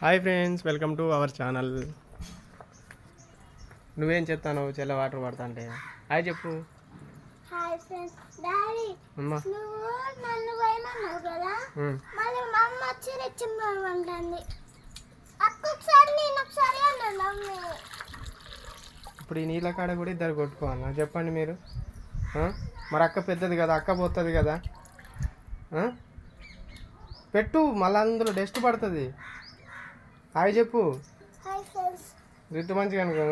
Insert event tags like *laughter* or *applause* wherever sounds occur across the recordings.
Hi friends welcome to our channel. నువ్వేం చెప్తాను చెల్ల వాటర్ పడతా అంటే హాయ్ చెప్పు. హాయ్ ఫ్రెండ్స్ డాడీ అమ్మా. నువ్వు నన్ను పోయమన్నావు కదా? ఉమ్. మళ్ళీ మా అమ్మ వచ్చి రెచ్చిమ్మంటుంది అక్క ఒకసారి నేను ఒకసారి అన్నాను మమ్మీ ఇప్పుడు ఈ నీళ్ళ కాడ కూడా ఇద్దరు కొట్టుకోవాలా? చెప్పండి మీరు? మరి అక్క పెద్దది కదా అక్క పోతుంది కదా? పెట్టు మళ్ళీ అందులో డస్ట్ పడుతుంది. హాయ్ చెప్పు. రితు మంచిగా అనుకో.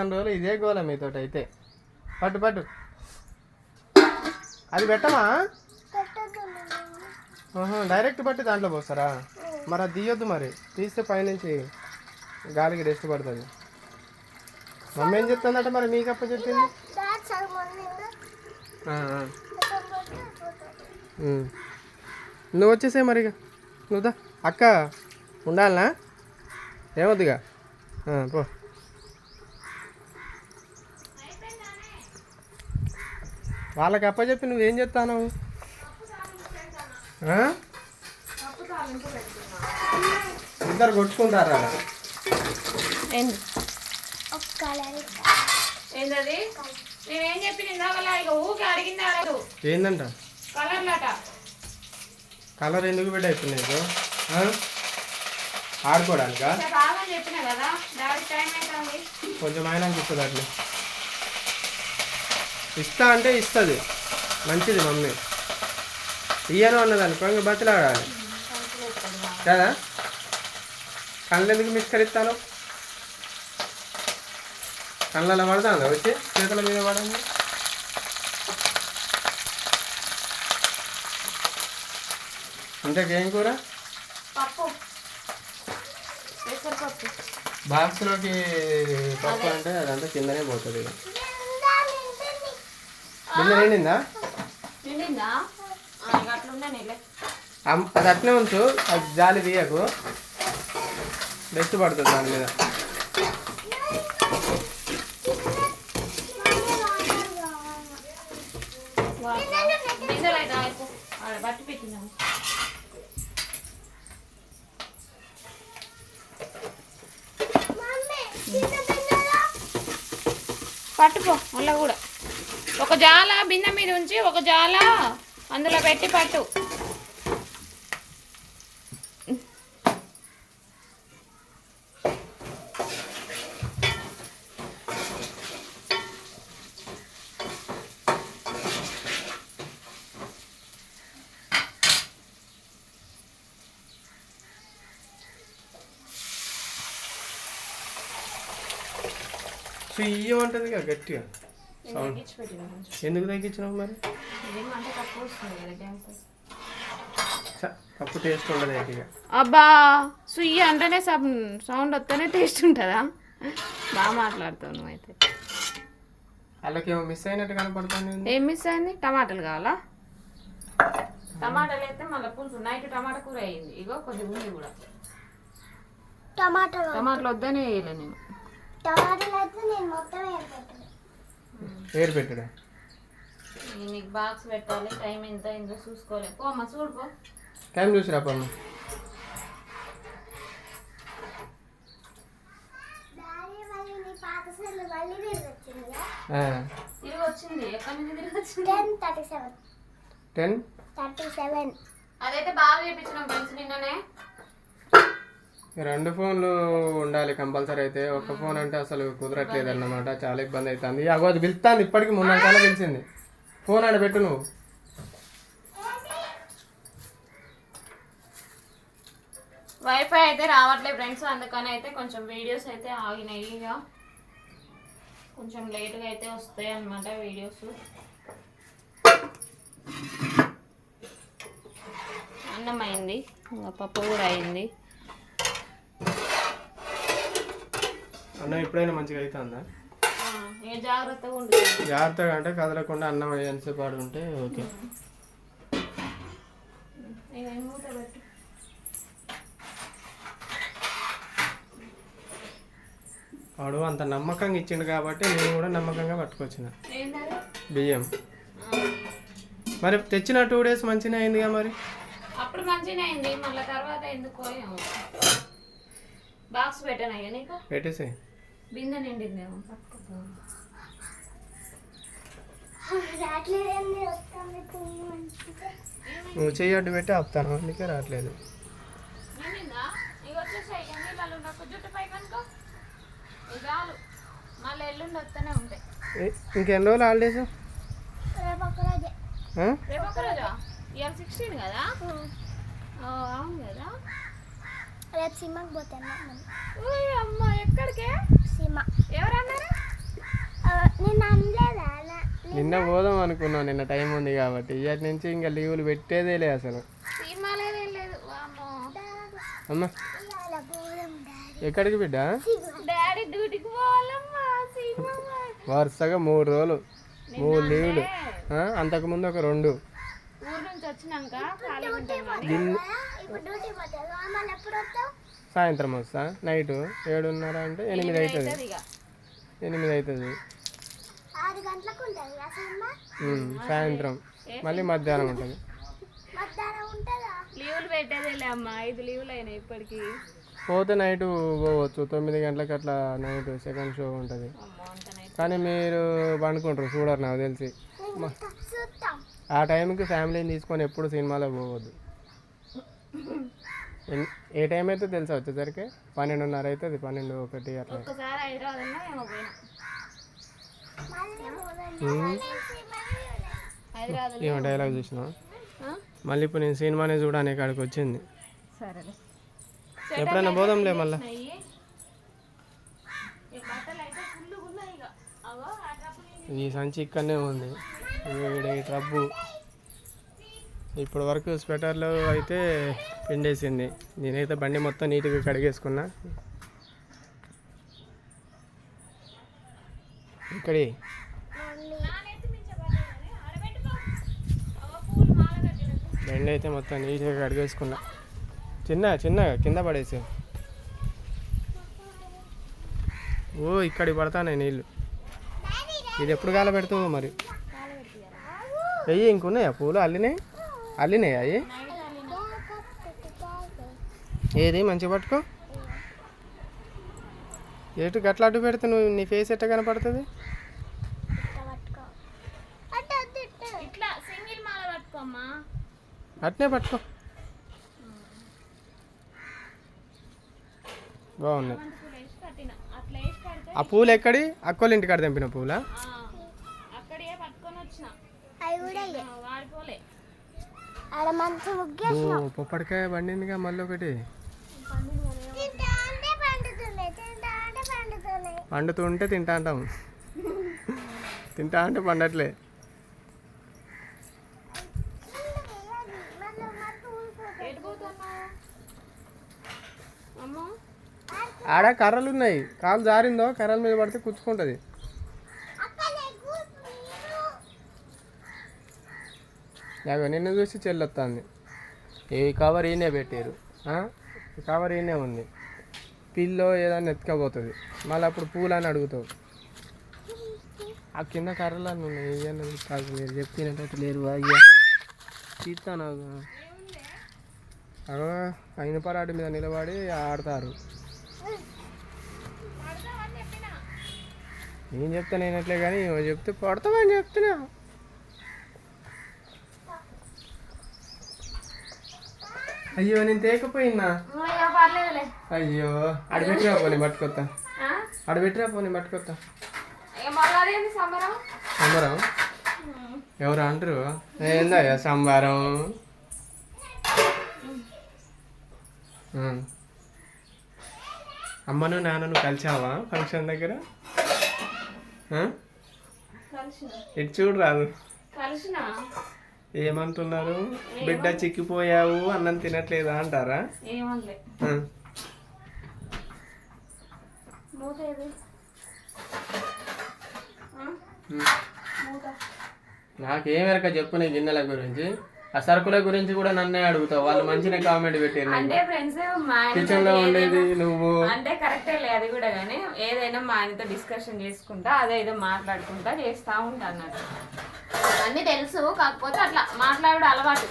అన్ని రోజులు ఇదే గోల మీతో అయితే. పట్టు పట్టు. అది పెట్టమా? డైరెక్ట్ పట్టి దాంట్లో పోస్తారా? మరి అది తీయొద్దు మరి. తీస్తే పైనుంచి గాలికి రెస్ట్ పడుతుంది. మమ్మీ ఏం చెప్తుందట మరి మీకు అప్ప చెప్పింది. నువ్వు వచ్చేసే మరి నువ్వు దా. అక్క. ఉండాలనా? ఏమొద్దుగా? ఆ, పో. వాళ్ళకి అప్ప చెప్పి నువ్వేం చెప్తాను ఇద్దరు కొట్టుకుంటారా? ఒక కలర్ ఏంటది నేనేం చెప్పిన ఇందాకలా ఇక ఊకి అడిగింది అడగదు ఏందంట? కలర్లట. కలర్ ఎందుకు బిడ్డ ఇప్పుడు నీకు ఆ? ఆడుకోవడానికా? కొంచెం అయినా ఇస్తుంది అట్లా. ఇస్తా అంటే ఇస్తుంది. మంచిది మమ్మీ. ఇయ్యను అన్నదాన్ని కొంచెం బతిలాడాలి కదా? కళ్ళు ఎందుకు మిస్కరిస్తాను? కళ్ళలో పడతాను వచ్చి? చేతుల మీద పడండి. ఇంతకేం కూర? పెసరపప్పు బాక్స్లోకి పప్పు అంటే అదంతా కిందనే పోతుంది. ఇక బిన్న నిండిందా? అది అట్నే ఉంచు అది జాలి తీయకు. బెస్ట్ పడుతుంది దాని మీద. పెట్టినాము పట్టుకో మళ్ళీ కూడా. ఒక జాల బిందె మీద ఉంచి ఒక జాల అందులో పెట్టి పట్టు. సుయ్యం ఉంటుంది కదా గట్టిగా. సౌండ్. ఎందుకు తగ్గించినావు మరి? తప్పు టేస్ట్ ఉండదు అబ్బా సుయ్యి అంటేనే సబ్ సౌండ్ వస్తేనే టేస్ట్ ఉంటుందా? బాగా మాట్లాడుతావు నువ్వు అయితే వాళ్ళకేమో మిస్ అయినట్టు కనపడుతుంది ఏం మిస్ అయింది? టమాటాలు కావాలా? టమాటాలు అయితే మళ్ళీ పులుసు. నైట్ టమాటా కూర అయింది. ఇగో కొద్దిగా ఉంది కూడా. టమాటాలు టమాటాలు వద్దనే వేయలే నేను. టమాటాలు అయితే నేను మొత్తం ఏర్పడుతుంది ఏరు పెట్టుడా నేను నీకు బాక్స్ పెట్టాలి టైం ఎంత అయిందో చూసుకోలే. పో అమ్మ చూడుకో టైం చూసిరా పమ్మ డాడీ మళ్ళీ నీ పాత సెల్ మళ్ళీ తిరిగి వచ్చింది. తిరిగి వచ్చింది ఎక్కడి నుంచి తిరిగి వచ్చింది? Ten thirty seven ten thirty seven అదైతే బాగా చేపించిన ఫ్రెండ్స్ నిన్ననే. రెండు ఫోన్లు ఉండాలి కంపల్సరీ అయితే. ఒక ఫోన్ అంటే అసలు కుదరట్లేదు అన్నమాట చాలా ఇబ్బంది అవుతుంది అగో అది పిలుస్తాను ఇప్పటికి మూడు చాలా పిలిచింది. ఫోన్ ఆడ పెట్టు నువ్వు. వైఫై అయితే రావట్లేదు ఫ్రెండ్స్ అందుకని అయితే కొంచెం వీడియోస్ అయితే ఆగినాయి. ఇక కొంచెం లేట్గా అయితే వస్తాయి అన్నమాట వీడియోస్ అన్నం అయింది పప్పు కూడా అయింది. అన్నం ఎప్పుడైనా మంచిగా అవుతుందా జాగ్రత్తగా అంటే కదలకుండా అన్నం ఎంతసేపు ఆడు ఉంటే ఓకే. వాడు అంత నమ్మకంగా ఇచ్చిండు కాబట్టి నేను కూడా నమ్మకంగా పట్టుకొచ్చిన. బియ్యం. మరి తెచ్చిన టూ డేస్ మంచిగా అయిందిగా మరి? అప్పుడు మంచిగా అయింది మళ్ళీ తర్వాత ఎందుకో బాక్స్ పెట్టానయ్యా నీకు? పెట్టేసి బిందె నిండిందేమో నువ్వు చెయ్యి అడ్డు పెట్టి ఆపుతాను అందుకే రావట్లేదు. నిండిందా? ఇక వచ్చేసాయి నీళ్ళు నాకు జుట్టు పై కనుకో ఇక చాలు మళ్ళీ ఎల్లుండి వస్తూనే ఉంటాయి ఏ, ఇంకెన్ని రోజులు హాలిడేస్? రేపు సినిమాకి పోతాను అమ్మ ఎక్కడికే? సినిమా. ఎవరన్నారు? ఆ, నేను అనలేదా? అలా నిన్న పోదాం అనుకున్నాను నిన్న టైం ఉంది కాబట్టి. ఇవాటి నుంచి ఇంకా లీవులు పెట్టేదే అసలు. లేదేం లేదు. వామ్మో. అమ్మ ఎక్కడికి బిడ్డ? డాడీ డ్యూటీకి పోవాలమ్మా సినిమా వరుసగా మూడు రోజులు. మూడు లీవులు. ఆ, అంతకుముందు ఒక రెండు. ఊరు నుంచి వచ్చినాక సాయంత్రం వస్తా. నైట్ ఏడున్నర అంటే ఎనిమిది అవుతుంది ఎనిమిది అవుతుంది సాయంత్రం. మళ్ళీ మధ్యాహ్నం ఉంటుంది. మధ్యాహ్నం ఉంటుందా? లీవులు పెట్టేదేలే అమ్మా. ఐదు లీవులు అయినాయి ఇప్పటికి. పోతే నైట్ పోవచ్చు. తొమ్మిది గంటలకు అట్లా నైట్ సెకండ్ షో ఉంటుంది. కానీ మీరు పండుకుంటారు చూడరు నాకు తెలిసి. ఆ టైంకి ఫ్యామిలీని తీసుకొని ఎప్పుడు సినిమాలో పోవద్దు. *laughs* ఏ టైం అయితే తెలుసా వచ్చేసరికి? పన్నెండున్నర అవుతుంది పన్నెండు ఒకటి అట్లా. ఏమో డైలాగ్ చూసిన? మళ్ళీ ఇప్పుడు నేను సినిమానే చూడడానికి కాడికి వచ్చింది. ఎప్పుడైనా పోదాంలే మళ్ళీ. ఈ సంచి ఇక్కడనే ఉంది. ఈ ట్రబ్బు ఇప్పటి వరకు స్వెటర్లో అయితే పిండేసింది. నేనైతే బండి మొత్తం నీట్గా కడిగేసుకున్నా. ఇక్కడి. బండి అయితే మొత్తం నీట్గా కడిగేసుకున్నా. చిన్న చిన్నగా కింద పడేసి. ఓ ఇక్కడికి పడతానే నీళ్ళు ఇది ఎప్పుడు కాల పెడతావు మరి వెయ్యి ఇంకున్నాయా? పూలు అల్లినాయి? అల్లినాయి అవి? ఏది? మంచిగా పట్టుకో. ఏటు గట్ల అడ్డు పెడితే నువ్వు నీ ఫేస్ ఎట్ట కనపడుతుంది? అట్నే పట్టుకో. బాగున్నాయి ఆ పూలు ఎక్కడి? అక్కోళ్ళ ఇంటికాడ తెంపిన పూలా. పొప్పడికాయ పండిందిగా మళ్ళీ ఒకటి. పండుతుంటే తింటా అంటాం. తింటా అంటే పండట్లే. ఆడ కర్రలు ఉన్నాయి. కాలు జారిందో కర్రల మీద పడితే కుచ్చుకుంటుంది అక్క నీకు నీరు. నాకు నిన్ను చూసి చెల్లొస్తుంది ఈ కవర్ ఈయనే పెట్టారు కవర్ ఈయనే ఉంది. పిల్లో ఏదైనా ఎత్తుకపోతుంది మళ్ళీ అప్పుడు పూలు అని అడుగుతావు. ఆ కింద కర్రలు అని ఉన్నాయి. ఇవన్నీ కాదు మీరు చెప్పినట్టు లేరు. అయ్యా తీస్తాను అయిన పరాటి మీద నిలబడి ఆడతారు. నేను చెప్తా నేనట్లే కానీ చెప్తే పడతామని చెప్తున్నా. అయ్యో నేను తేకపోయినా? అయ్యో అడబెట్టిరా పోనీ పట్టుకొత్తా. ఆ? అడబెట్టిరా పోనీ పట్టుకొత్తా. అదేంటి సంబరం? ఎవరు అంటారు? ఏందయ్యా సంబారం. అమ్మను నాన్నను కలిసావా ఫంక్షన్ దగ్గర? ఇటు చూడు రాదు. ఏమంటున్నారు? బిడ్డ చిక్కిపోయావు అన్నం తినట్లేదా అంటారా? నాకేమెరక చెప్పు నీ గిన్నెల గురించి? ఆ సరుకుల గురించి కూడా నన్నే అడుగుతావు. వాళ్ళు మంచిగా కామెంట్ పెట్టారు అంటే ఫ్రెండ్స్ మా కిచెన్లో ఉండేది నువ్వు. అంటే కరెక్టే లే అది కూడా కానీ ఏదైనా మా ఆయనతో డిస్కషన్ చేసుకుంటా అదే ఏదో మాట్లాడుకుంటా చేస్తా ఉంటా అన్నట్టు. అన్నీ తెలుసు కాకపోతే అట్లా మాట్లాడు అలవాటు.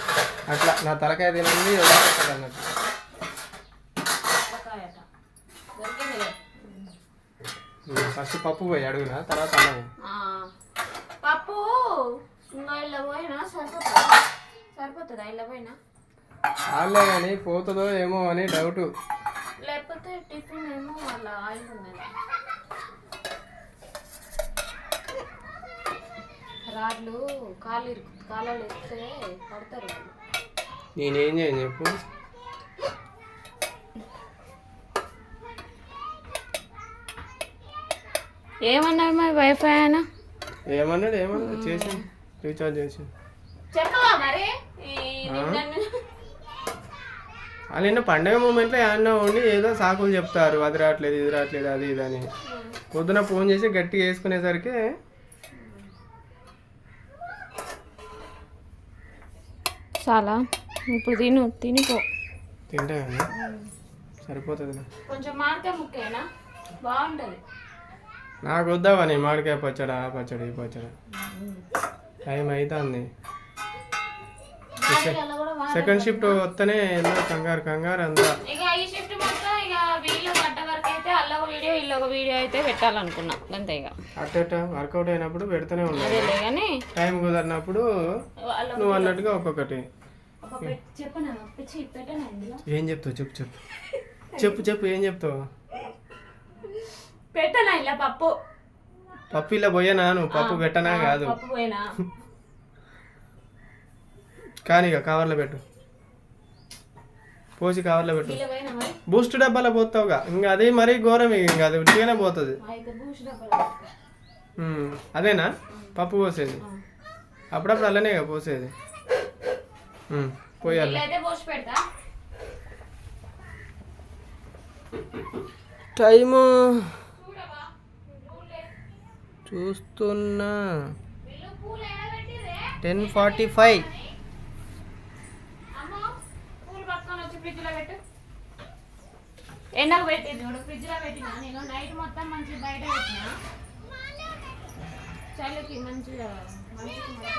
అట్లా నా తలకాయ తినండి అన్నట్టు. ఫస్ట్ పప్పు పోయి అడుగునా తర్వాత అన్నం? పప్పు ఇంకా పోయినా సరిపోతుందా. సరిపోతుందా? ఇళ్ళ పోయినా? వాళ్ళే కానీ పోతుందో ఏమో అని డౌట్. లేకపోతే టిఫిన్ ఏమో వాళ్ళ ఆయిల్ ఉన్నది? రాడ్లు కాలు ఇరుకు కాలాలు ఎత్తే పడతారు వాళ్ళు. నేనేం చేయను చెప్పు. ఏమన్నారు మరి వైఫై అయినా ఏమన్నాడు ఏమన్నాడు? చేసి రీఛార్జ్ చేసి చెప్పవా మరి? వాళ్ళు నిన్న పండగ మూమెంట్లో ఏమన్నా ఉండి ఏదో సాకులు చెప్తారు. అది రావట్లేదు ఇది రావట్లేదు అది ఇది అని. పొద్దున ఫోన్ చేసి గట్టిగా వేసుకునేసరికి చాలా. ఇప్పుడు తిను తినిపో తింటా సరిపోతుంది కొంచెం మాడితే ముక్కేనా? బాగుంటుంది. నాకు వద్దావని మామిడికాయ పచ్చడి పచ్చడి పచ్చడి. టైం అవుతుంది సెకండ్ షిఫ్ట్ వస్తేనే ఏదో కంగారు కంగారు అంతా. ఇక ఈ షిఫ్ట్ మొత్తం ఇక వీళ్ళు పడ్డ వరకు అయితే అల్ల ఒక వీడియో ఇల్లు ఒక వీడియో అయితే పెట్టాలనుకున్నాం. అంతే ఇక. అట్ అట్ వర్కౌట్ అయినప్పుడు పెడుతూనే ఉండాలి కానీ టైం కుదరినప్పుడు నువ్వు అన్నట్టుగా ఒక్కొక్కటి. చెప్పనా? పిచ్చి పెట్టనా ఇందులో? ఏం చెప్తావు? చెప్పు చెప్పు. చెప్పు చెప్పు ఏం చెప్తావు? పెట్టనా ఇలా పప్పు? పప్పు ఇలా పోయానా నువ్వు? పప్పు పెట్టనా కాదు. పప్పు పోయినా? *laughs* కానీ ఇక కవర్లో పెట్టు. పోసి కవర్లో పెట్టు. బూస్ట్ డబ్బాలో పోతావుగా. ఇంకా అదే మరీ ఘోరం ఇక ఇంకా అది ఉట్టిగానే పోతుంది. అదేనా? పప్పు పోసేది. అప్పుడప్పుడు అలానే ఇక పోసేది. పోయాలి టైము చూస్తున్నా. టెన్ ఫార్టీ ఫైవ్ అమ్మో పూలు పట్టుకొని వచ్చి ఫ్రిడ్జ్లో పెట్టు ఎండకు పెట్టి చూడు ఫ్రిడ్జ్లో పెట్టినా నేను నైట్ మొత్తం మంచి బయట పెట్టినా. చలికి మంచిగా మంచిగా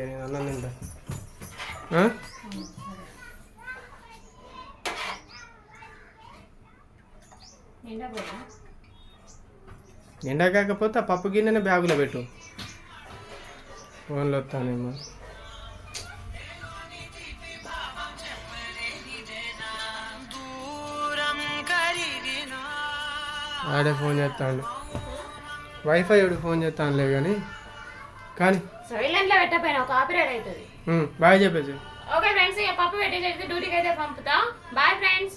నేను అన్నం తింటా ఆ? ఎండ పోయినా ఎండా కాకపోతే ఆ పప్పు గిన్నెనే బ్యాగులో పెట్టు. ఫోన్లో వస్తానేమో. ఆడే ఫోన్ చేస్తాడు. వైఫై వాడు ఫోన్ చేస్తానులే కానీ కానీ సైలెంట్లో పెట్టపోయినా కాపీరైట్ అవుతుంది. బాయ్ చెప్పేసి. ఓకే ఫ్రెండ్స్ ఇక పప్పు పెట్టేసి డ్యూటీకి అయితే పంపుతా. Bye friends.